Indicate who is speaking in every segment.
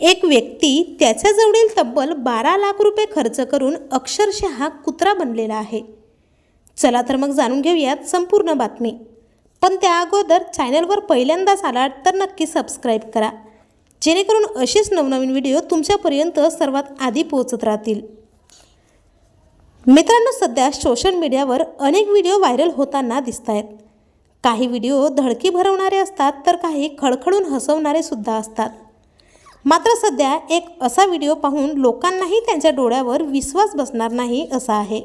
Speaker 1: एक व्यक्ती त्याच्याजवळील तब्बल बारा लाख रुपये खर्च करून अक्षरशः कुत्रा बनलेला आहे. चला तर मग जाणून घेऊयात संपूर्ण बातमी. पण त्या अगोदर चॅनलवर पहिल्यांदाच आलात तर नक्की सबस्क्राईब करा. जेणेकरून असेच नवनवीन व्हिडिओ तुमच्यापर्यंत सर्वात आधी पोहोचत राहतील. मित्रांनो सध्या सोशल मीडियावर अनेक व्हिडिओ व्हायरल होताना दिसत आहेत काही व्हिडिओ धडकी भरवणारे असतात तर काही खळखळून हसवणारे सुद्धा असतात. मात्र सध्या एक असा व्हिडिओ पाहून लोकांनाही त्यांच्या डोळ्यावर विश्वास बसणार नाही असा आहे.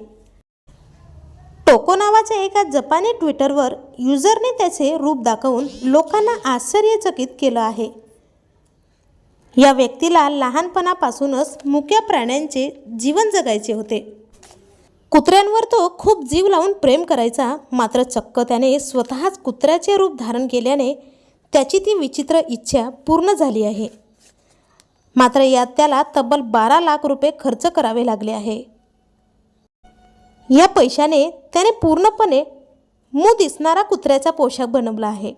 Speaker 1: टोको नावाच्या एका जपानी ट्विटरवर युजरने त्याचे रूप दाखवून लोकांना आश्चर्यचकित केलं आहे. या व्यक्तीला लहानपणापासूनच मुक्या प्राण्यांचे जीवन जगायचे होते. कुत्र्यांवर तो खूप जीव लावून प्रेम करायचा मात्र चक्क त्याने स्वतःच कुत्र्याचे रूप धारण केल्याने त्याची ती विचित्र इच्छा पूर्ण झाली आहे. मात्र यात त्याला तब्बल बारा लाख रुपये खर्च करावे लागले आहे. या पैशाने त्याने पूर्णपणे मू दिसणारा कुत्र्याचा पोशाख बनवला आहे.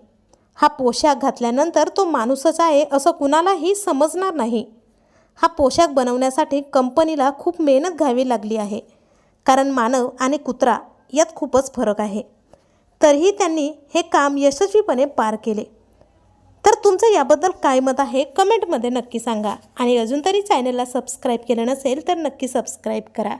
Speaker 1: हा पोशाख घातल्यानंतर तो माणूसच आहे असं कुणालाही समजणार नाही. हा पोशाख बनवण्यासाठी कंपनीला खूप मेहनत घ्यावी लागली आहे. कारण मानव आणि कुत्रा यात खूपच फरक आहे. तरीही त्यांनी हे काम यशस्वीपणे पार केले. तर तुमचं याबद्दल काय मत आहे? कमेंटमध्ये नक्की सांगा. आणि अजून तरी चॅनलला सबस्क्राईब केलं नसेल तर नक्की सबस्क्राईब करा.